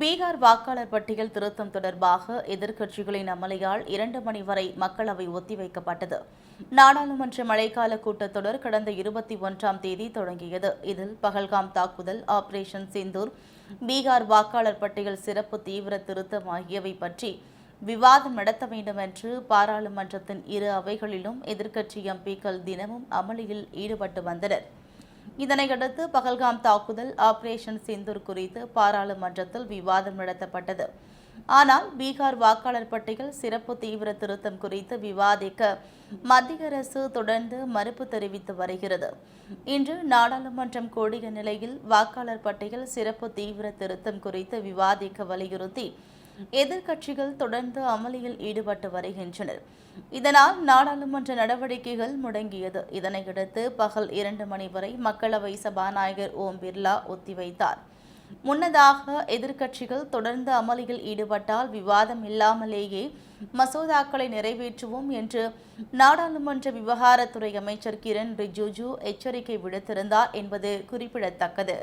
பீகார் வாக்காளர் பட்டியல் திருத்தம் தொடர்பாக எதிர்க்கட்சிகளின் அமளியால் இரண்டு மணி வரை மக்களவை ஒத்திவைக்கப்பட்டது. நாடாளுமன்ற மழைக்கால கூட்டத்தொடர் கடந்த இருபத்தி ஒன்றாம் தேதி தொடங்கியது. இதில் பகல்காம் தாக்குதல் ஆபரேஷன் சிந்தூர் பீகார் வாக்காளர் பட்டியல் சிறப்பு தீவிர திருத்தம் ஆகியவை பற்றி விவாதம் நடத்த வேண்டும் என்று பாராளுமன்றத்தின் இரு அவைகளிலும் எதிர்க்கட்சி எம்பிக்கள் தினமும் அமளியில் ஈடுபட்டு வந்தனர். இதனையடுத்து பகல்காம் தாக்குதல் ஆபரேஷன் சிந்தூர் குறித்து பாராளுமன்றத்தில் விவாதம் நடத்தப்பட்டது. ஆனால் பீகார் வாக்காளர் பட்டியல் சிறப்பு தீவிர திருத்தம் குறித்து விவாதிக்க மத்திய அரசு தொடர்ந்து மறுப்பு தெரிவித்து வருகிறது. இன்று நாடாளுமன்றம் கூடிய நிலையில் வாக்காளர் பட்டியல் சிறப்பு தீவிர திருத்தம் குறித்து விவாதிக்க வலியுறுத்தி எதிர்க்கட்சிகள் தொடர்ந்து அமளியில் ஈடுபட்டு வருகின்றனர். இதனால் நாடாளுமன்ற நடவடிக்கைகள் முடங்கியது. இதனையடுத்து பகல் இரண்டு மணி வரை மக்களவை சபாநாயகர் ஓம் பிர்லா ஒத்திவைத்தார். முன்னதாக எதிர்க்கட்சிகள் தொடர்ந்து அமளியில் ஈடுபட்டால் விவாதம் இல்லாமலேயே மசோதாக்களை நிறைவேற்றுவோம் என்று நாடாளுமன்ற விவகாரத்துறை அமைச்சர் கிரண் ரிஜிஜு எச்சரிக்கை விடுத்திருந்தார் என்பது குறிப்பிடத்தக்கது.